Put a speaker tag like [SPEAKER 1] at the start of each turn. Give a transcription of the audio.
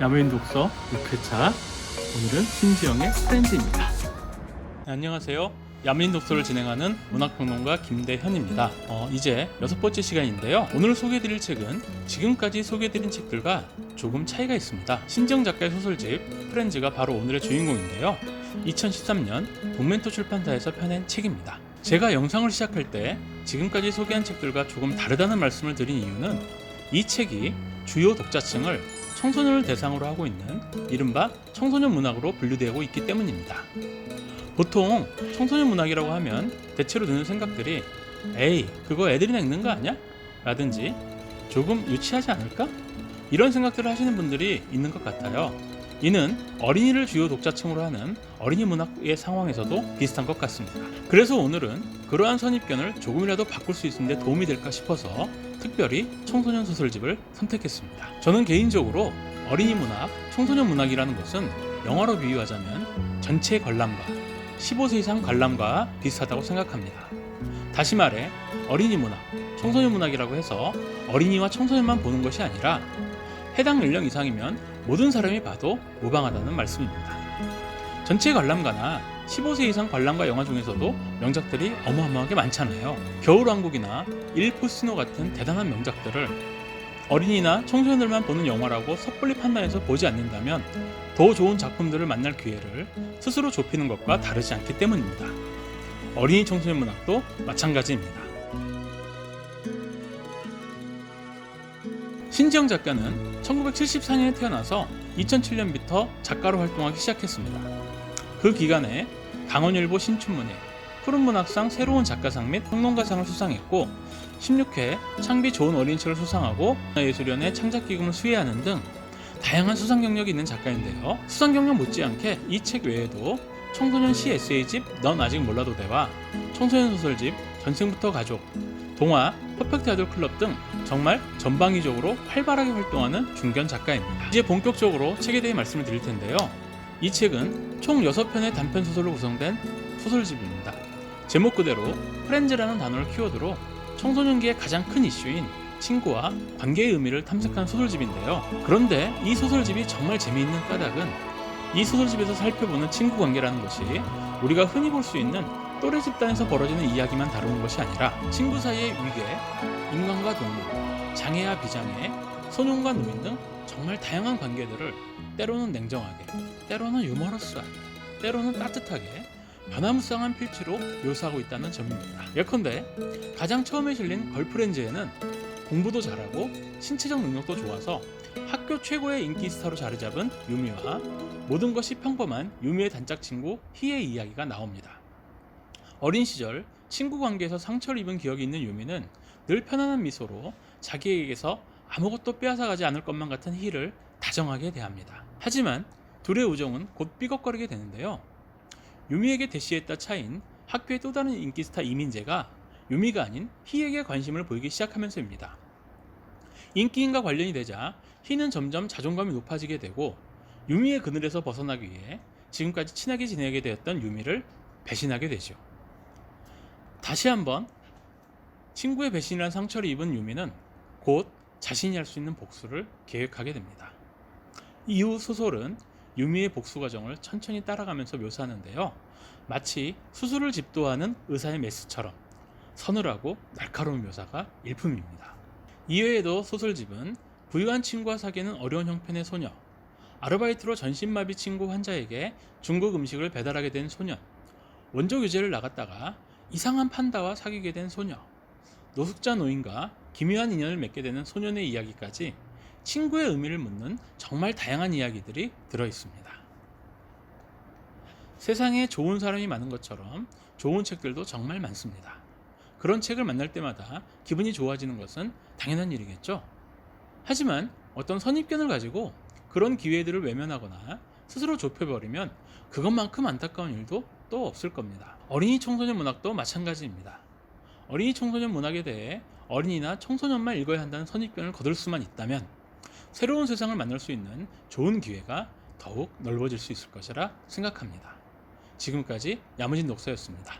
[SPEAKER 1] 야무인 독서 6회차 오늘은 신지영의 프렌즈입니다. 네, 안녕하세요. 야무인 독서를 진행하는 문학평론가 김대현입니다. 어, 이제 여섯 번째 시간인데요. 오늘 소개해드릴 책은 지금까지 소개해드린 책들과 조금 차이가 있습니다. 신지영 작가의 소설집 프렌즈가 바로 오늘의 주인공인데요. 2013년 동멘토 출판사에서 펴낸 책입니다 제가 영상을 시작할 때 지금까지 소개한 책들과 조금 다르다는 말씀을 드린 이유는 이 책이 주요 독자층을 청소년을 대상으로 하고 있는 이른바 청소년 문학으로 분류되고 있기 때문입니다. 보통 청소년 문학이라고 하면 대체로 드는 생각들이 에이 그거 애들이나 읽는 거 아니야? 라든지 조금 유치하지 않을까? 이런 생각들을 하시는 분들이 있는 것 같아요. 이는 어린이를 주요 독자층으로 하는 어린이 문학의 상황에서도 비슷한 것 같습니다. 그래서 오늘은 그러한 선입견을 조금이라도 바꿀 수 있는데 도움이 될까 싶어서 특별히 청소년 소설집을 선택했습니다. 저는 개인적으로 어린이 문학, 청소년 문학이라는 것은 영화로 비유하자면 전체 관람가, 15세 이상 관람과 비슷하다고 생각합니다. 다시 말해 어린이 문학, 청소년 문학이라고 해서 어린이와 청소년만 보는 것이 아니라 해당 연령 이상이면 모든 사람이 봐도 무방하다는 말씀입니다. 전체 관람가나 15세 이상 관람가 영화 중에서도 명작들이 어마어마하게 많잖아요. 겨울왕국이나 일포스노 같은 대단한 명작들을 어린이나 청소년들만 보는 영화라고 섣불리 판단해서 보지 않는다면 더 좋은 작품들을 만날 기회를 스스로 좁히는 것과 다르지 않기 때문입니다. 어린이 청소년 문학도 마찬가지입니다. 신지영 작가는 1974년에 태어나서 2007년부터 작가로 활동하기 시작했습니다. 그 기간에 강원일보 신춘문예, 푸른문학상 새로운 작가상 및 평론가상을 수상했고 16회 창비 좋은 어린이책을 수상하고 예술연의 창작기금을 수혜하는 등 다양한 수상 경력이 있는 작가인데요. 수상 경력 못지않게 이 책 외에도 청소년 시 에세이집 넌 아직 몰라도 돼와 청소년 소설집 전생부터 가족, 동화 퍼펙트 아들 클럽 등 정말 전방위적으로 활발하게 활동하는 중견 작가입니다. 이제 본격적으로 책에 대해 말씀을 드릴 텐데요. 이 책은 총 6편의 단편 소설로 구성된 소설집입니다. 제목 그대로 프렌즈라는 단어를 키워드로 청소년기의 가장 큰 이슈인 친구와 관계의 의미를 탐색한 소설집인데요. 그런데 이 소설집이 정말 재미있는 까닭은 이 소설집에서 살펴보는 친구 관계라는 것이 우리가 흔히 볼 수 있는 또래 집단에서 벌어지는 이야기만 다루는 것이 아니라 친구 사이의 위계, 인간과 동물, 장애와 비장애, 소년과 노인 등 정말 다양한 관계들을 때로는 냉정하게, 때로는 유머러스하게, 때로는 따뜻하게 변화무쌍한 필치로 묘사하고 있다는 점입니다. 예컨대 가장 처음에 실린 걸프렌즈에는 공부도 잘하고 신체적 능력도 좋아서 학교 최고의 인기 스타로 자리 잡은 유미와 모든 것이 평범한 유미의 단짝 친구 희의 이야기가 나옵니다. 어린 시절 친구 관계에서 상처를 입은 기억이 있는 유미는 늘 편안한 미소로 자기에게서 아무것도 빼앗아가지 않을 것만 같은 희를 다정하게 대합니다. 하지만 둘의 우정은 곧 삐걱거리게 되는데요. 유미에게 대시했다 차인 학교의 또 다른 인기 스타 이민재가 유미가 아닌 희에게 관심을 보이기 시작하면서입니다. 인기인과 관련이 되자 희는 점점 자존감이 높아지게 되고 유미의 그늘에서 벗어나기 위해 지금까지 친하게 지내게 되었던 유미를 배신하게 되죠. 다시 한번 친구의 배신이라는 상처를 입은 유미는 곧 자신이 할 수 있는 복수를 계획하게 됩니다. 이후 소설은 유미의 복수 과정을 천천히 따라가면서 묘사하는데요. 마치 수술을 집도하는 의사의 메스처럼 서늘하고 날카로운 묘사가 일품입니다. 이외에도 소설집은 부유한 친구와 사귀는 어려운 형편의 소녀, 아르바이트로 전신마비 친구 환자에게 중국 음식을 배달하게 된 소년, 원조 교제를 나갔다가 이상한 판다와 사귀게 된 소녀, 노숙자 노인과 기묘한 인연을 맺게 되는 소년의 이야기까지 친구의 의미를 묻는 정말 다양한 이야기들이 들어 있습니다. 세상에 좋은 사람이 많은 것처럼 좋은 책들도 정말 많습니다. 그런 책을 만날 때마다 기분이 좋아지는 것은 당연한 일이겠죠. 하지만 어떤 선입견을 가지고 그런 기회들을 외면하거나 스스로 좁혀버리면 그것만큼 안타까운 일도 또 없을 겁니다. 어린이 청소년 문학도 마찬가지입니다. 어린이 청소년 문학에 대해 어린이나 청소년만 읽어야 한다는 선입견을 거둘 수만 있다면 새로운 세상을 만날 수 있는 좋은 기회가 더욱 넓어질 수 있을 것이라 생각합니다. 지금까지 야무진 독서였습니다.